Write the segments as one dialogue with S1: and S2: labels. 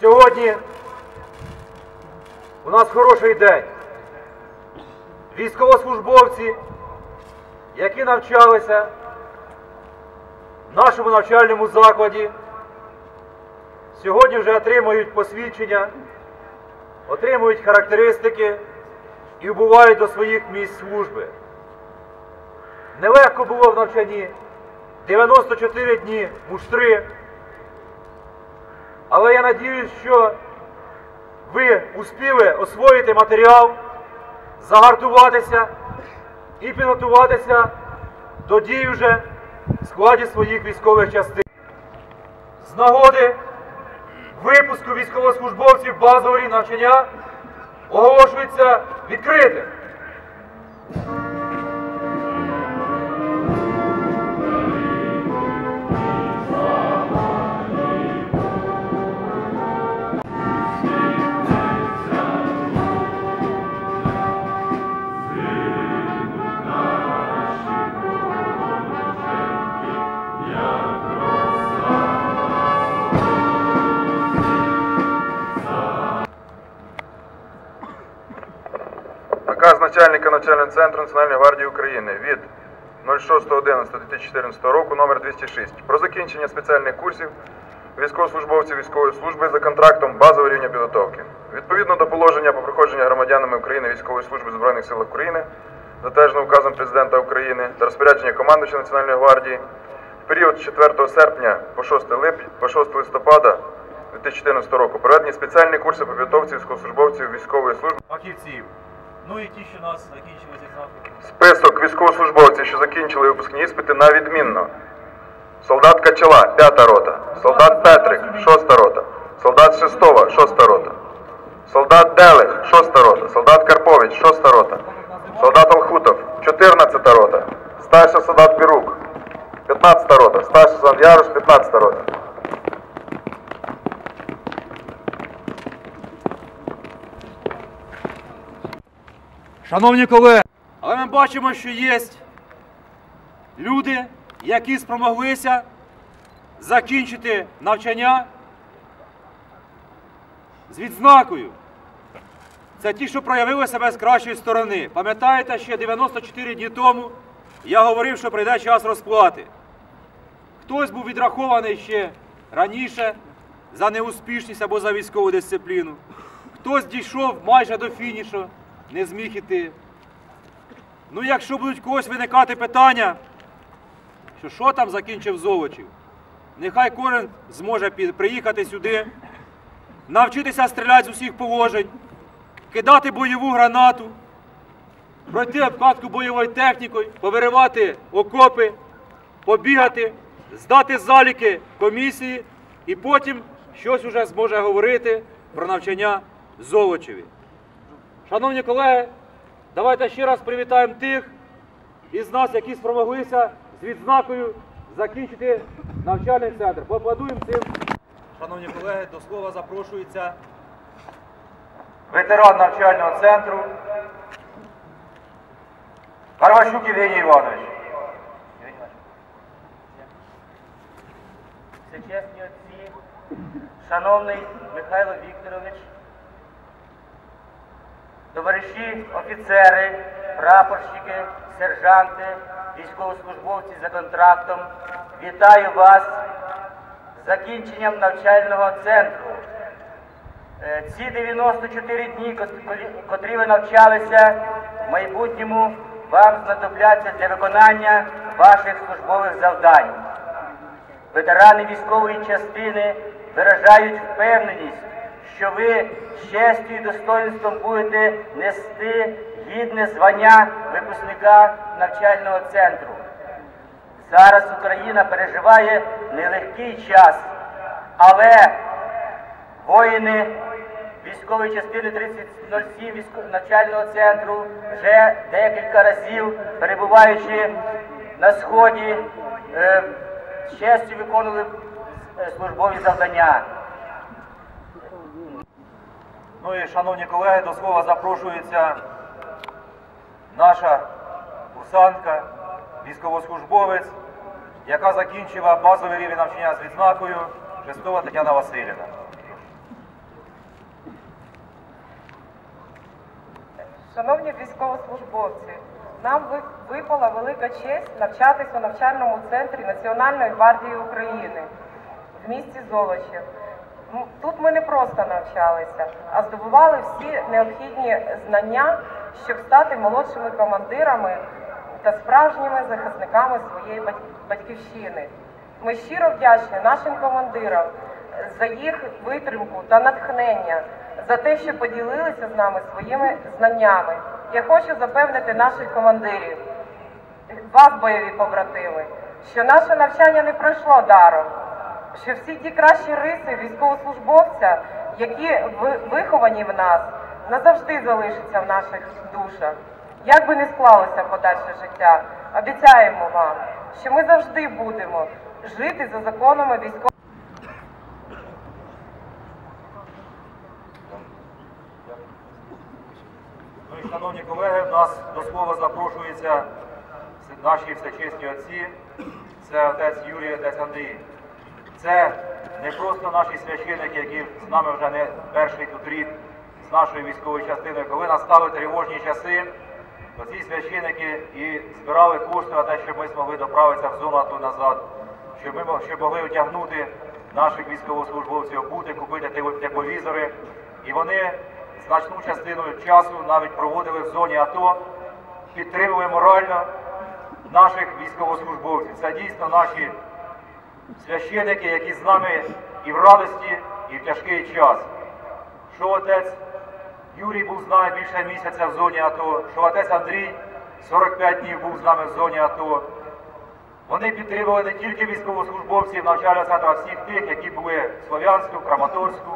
S1: Сьогодні у нас хороший день. Військовослужбовці, які навчалися в нашому навчальному закладі, сьогодні вже отримують посвідчення, отримують характеристики і вбувають до своїх місць служби. Нелегко було в навчанні, 94 дні муштри. Але я надіюсь, що ви успіли освоїти матеріал, загартуватися і підготуватися до дій вже в складі своїх військових частин. З нагоди випуску військовослужбовців базового навчання оголошується відкритим.
S2: Начальника навчального центру Національної гвардії України від 06.11.2014 року номер 206 про закінчення спеціальних курсів військовослужбовців військової служби за контрактом базового рівня підготовки. Відповідно до положення про проходження громадянами України військової служби Збройних силах України, затвердженого указом президента України та розпорядження командувача Національної гвардії, в період з 4 серпня по 6 липня по 6 листопада 2014 року проведені спеціальні курси по підготовці військовослужбовців військової служби.
S1: Фахівців. Ну і ті, що нас закінчили заходи.
S2: Список військовослужбовців, що закінчили випускні іспити на відмінно. Солдат Качела, 5 рота. Солдат Петрик, 6 рота. Солдат Шестова, 6 рота. Солдат Делих, 6 рота. Солдат Карпович, 6 рота. Солдат Алхутов, 14 рота. Старший солдат Бірук, 15 рота. Старший солдат Ярош, 15 рота.
S1: Шановні колеги, але ми бачимо, що є люди, які спромоглися закінчити навчання з відзнакою. Це ті, що проявили себе з кращої сторони. Пам'ятаєте, ще 94 дні тому я говорив, що прийде час розплати. Хтось був відрахований ще раніше за неуспішність або за військову дисципліну. Хтось дійшов майже до фінішу, не зміг іти. Ну, якщо будуть когось виникати питання, що що там закінчив Золочів, нехай кожен зможе приїхати сюди, навчитися стріляти з усіх положень, кидати бойову гранату, пройти обкатку бойовою технікою, повиривати окопи, побігати, здати заліки комісії і потім щось уже зможе говорити про навчання Золочеві. Шановні колеги, давайте ще раз привітаємо тих із нас, які спромоглися з відзнакою закінчити навчальний центр. Поаплодуємо цим. Шановні колеги, до слова запрошується ветеран навчального центру Карващук Євгеній Іванович.
S3: Всечесні отці, шановний Михайло Вікторович, товариші офіцери, прапорщики, сержанти, військовослужбовці за контрактом, вітаю вас з закінченням навчального центру. Е, Ці 94 дні, котрі ви навчалися, в майбутньому вам знадобляться для виконання ваших службових завдань. Ветерани військової частини виражають впевненість, що ви честю і достоинством будете нести гідне звання випускника навчального центру. Зараз Україна переживає нелегкий час, але воїни військової частини 3007 навчального центру вже декілька разів, перебуваючи на сході, е, з честю виконували е, службові завдання.
S1: Ну і, шановні колеги, до слова запрошується наша курсантка, військовослужбовець, яка закінчила базовий рівень навчання з відзнакою Шестова Тетяна Васильівна.
S4: Шановні військовослужбовці, нам випала велика честь навчатись у навчальному центрі Національної гвардії України в місті Золочів. М, Тут ми не просто навчалися, а здобували всі необхідні знання, щоб стати молодшими командирами та справжніми захисниками своєї батьківщини. Ми щиро вдячні нашим командирам за їх витримку та натхнення, за те, що поділилися з нами своїми знаннями. Я хочу запевнити наших командирів, вас, бойові побратими, що наше навчання не пройшло даром, що всі ті кращі риси військовослужбовця, які виховані в нас, назавжди залишаться в наших душах. Як би не склалося подальше життя, обіцяємо вам, що ми завжди будемо жити за законами військового.
S1: Ну шановні колеги, в нас до слова запрошуються наші всечесні отці. Це отець Юрій, отець Андрій. Це не просто наші священники, які з нами вже не перший тут рік з нашою військовою частиною. Коли настали тривожні часи, то ці священики і збирали кошти на те, щоб ми змогли доправитися в зону АТО назад, щоб ми щоб могли одягнути наших військовослужбовців, обути, купити тепловізори. І вони значну частину часу навіть проводили в зоні АТО, підтримували морально наших військовослужбовців. Це дійсно наші священики, які з нами і в радості, і в тяжкий час. Що отець Юрій був з нами більше місяця в зоні АТО, що отець Андрій 45 днів був з нами в зоні АТО. Вони підтримували не тільки військовослужбовців навчального центру, а всіх тих, які були в Слов'янську, Краматорську,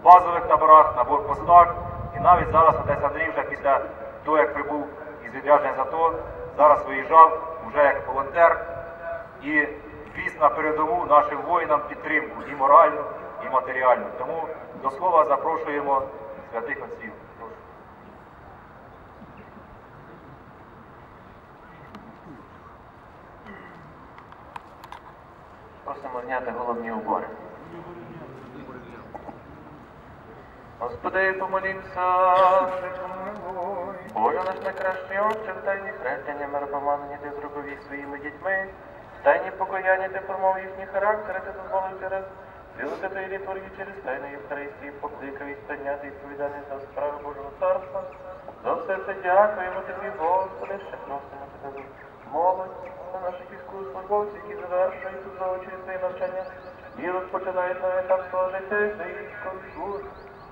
S1: в базових таборах, на блокпостах. І навіть зараз отець Андрій вже після того, як прибув із відрядження АТО, зараз виїжджав вже як волонтер і віз на передову нашим воїнам підтримку і моральну, і матеріальну. Тому до слова запрошуємо святих отців.
S5: Просимо зняти головні убори. Господи, помолімся, Боже наш найкращий Отче, в тайні хрещення миропоманені ти зробив своїми дітьми, тайні покаяння ти формував їхні характери, ти дозволив через силу Святої літургії через тайну Євхаристії покликав їх прийняти відповідальність за справи Божого Царства. За все це дякуємо тобі, Господи, ще просимо тебе молодь, за наших військовослужбовців, які завершують тут заочні своє навчання і розпочинають новий етап свого життя і військових служб.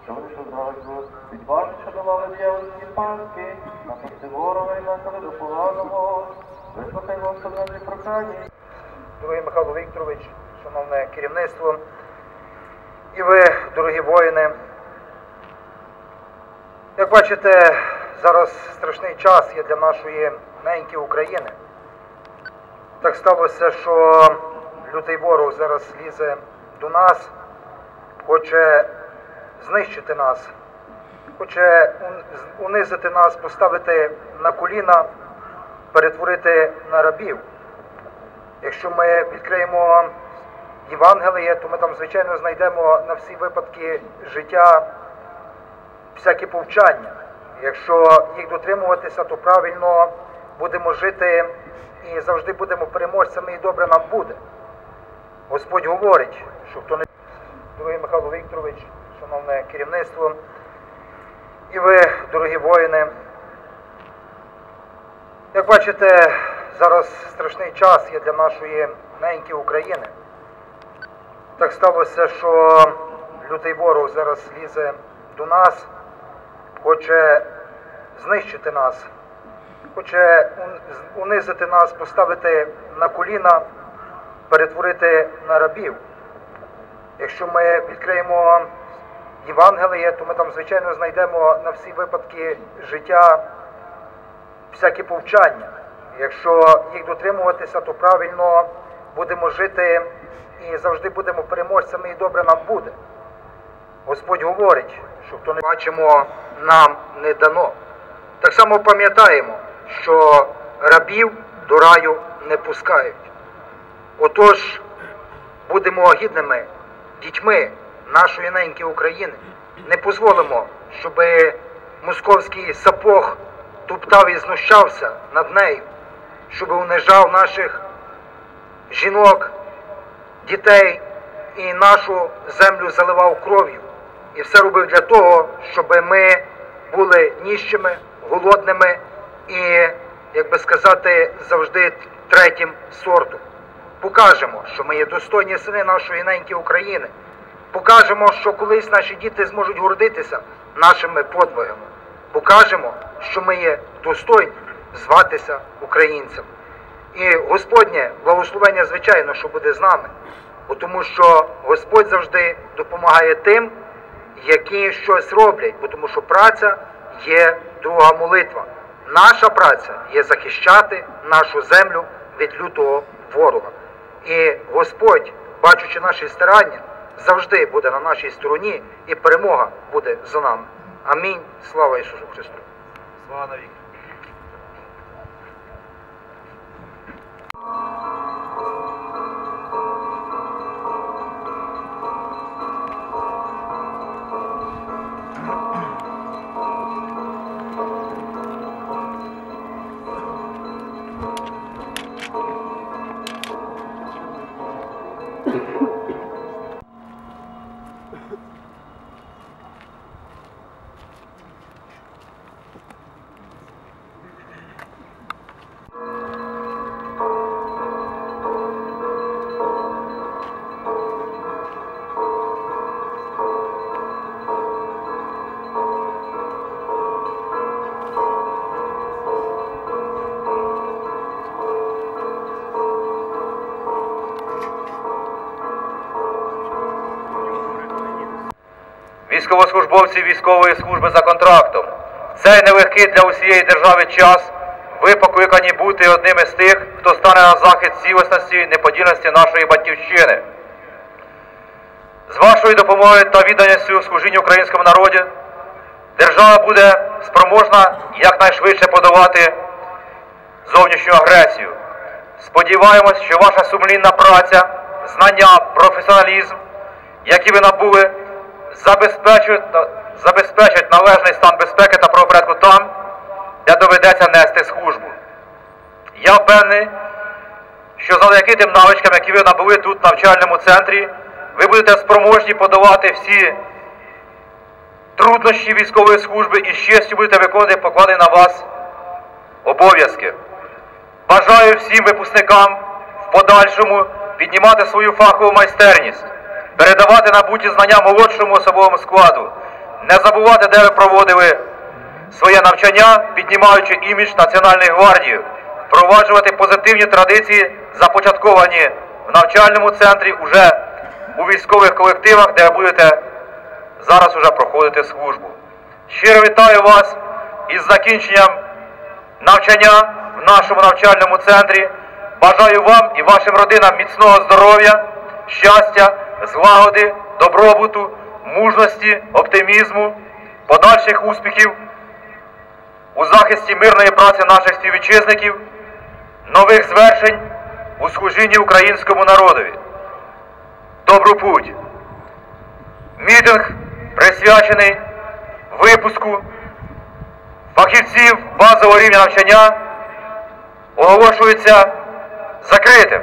S5: Що вони що зразу відважно, що давали дьявольські паски, напасти ворога і накази до поганого. Вислухай, Господи, наші прохання.
S6: Дорогий Михайло Вікторович, шановне керівництво, і ви, дорогі воїни. Як бачите, зараз страшний час є для нашої неньки України. Так сталося, що лютий ворог зараз лізе до нас, хоче знищити нас, хоче унизити нас, поставити на коліна, перетворити на рабів. Якщо ми відкриємо Євангеліє, то ми там, звичайно, знайдемо на всі випадки життя всякі повчання. Якщо їх дотримуватися, то правильно будемо жити і завжди будемо переможцями, і добре нам буде. Господь говорить, що хто не дорогий Михайло Вікторович, шановне керівництво, і ви, дорогі воїни. Як бачите, зараз страшний час є для нашої неньки України. Так сталося, що лютий ворог зараз лізе до нас, хоче знищити нас, хоче унизити нас, поставити на коліна, перетворити на рабів. Якщо ми відкриємо Євангеліє, то ми там, звичайно, знайдемо на всі випадки життя всякі повчання. Якщо їх дотримуватися, то правильно будемо жити і завжди будемо переможцями, і добре нам буде. Господь говорить, що хто не бачимо, нам не дано. Так само пам'ятаємо, що рабів до раю не пускають. Отож, будемо гідними дітьми нашої неньки України. Не дозволимо, щоб московський сапог туптав і знущався над нею, щоб унижав наших жінок, дітей і нашу землю заливав кров'ю. І все робив для того, щоб ми були ніщими, голодними і, як би сказати, завжди третім сортом. Покажемо, що ми є достойні сини нашої неньки України. Покажемо, що колись наші діти зможуть гордитися нашими подвигами. Покажемо, що ми є достойні зватися українцем. І Господнє благословення, звичайно, що буде з нами, бо тому що Господь завжди допомагає тим, які щось роблять, бо тому що праця є друга молитва. Наша праця є захищати нашу землю від лютого ворога. І Господь, бачучи наші старання, завжди буде на нашій стороні, і перемога буде за нами. Амінь. Слава Ісусу Христу!
S1: Слава навіки. Música Військовослужбовці військової служби за контрактом. Цей нелегкий для усієї держави час. Ви покликані бути одним із тих, хто стане на захист цілісності і неподільності нашої батьківщини. З вашою допомогою та відданістю служінню українському народі держава буде спроможна якнайшвидше подолати зовнішню агресію. Сподіваємось, що ваша сумлінна праця, знання, професіоналізм, які ви набули, забезпечать, забезпечать належний стан безпеки та правопорядку там, де доведеться нести службу. Я впевнений, що завдяки тим навичкам, які ви набули тут в навчальному центрі, ви будете спроможні подолати всі труднощі військової служби і з честю будете виконувати покладені на вас обов'язки. Бажаю всім випускникам в подальшому піднімати свою фахову майстерність, передавати набуті знання молодшому особовому складу, не забувати, де ви проводили своє навчання, піднімаючи імідж Національної гвардії, впроваджувати позитивні традиції, започатковані в навчальному центрі уже у військових колективах, де будете зараз уже проходити службу. Щиро вітаю вас із закінченням навчання в нашому навчальному центрі. Бажаю вам і вашим родинам міцного здоров'я, щастя, злагоди, добробуту, мужності, оптимізму, подальших успіхів у захисті мирної праці наших співвітчизників, нових звершень у служінні українському народові. Добру путь! Мітинг присвячений випуску фахівців базового рівня навчання оголошується закритим.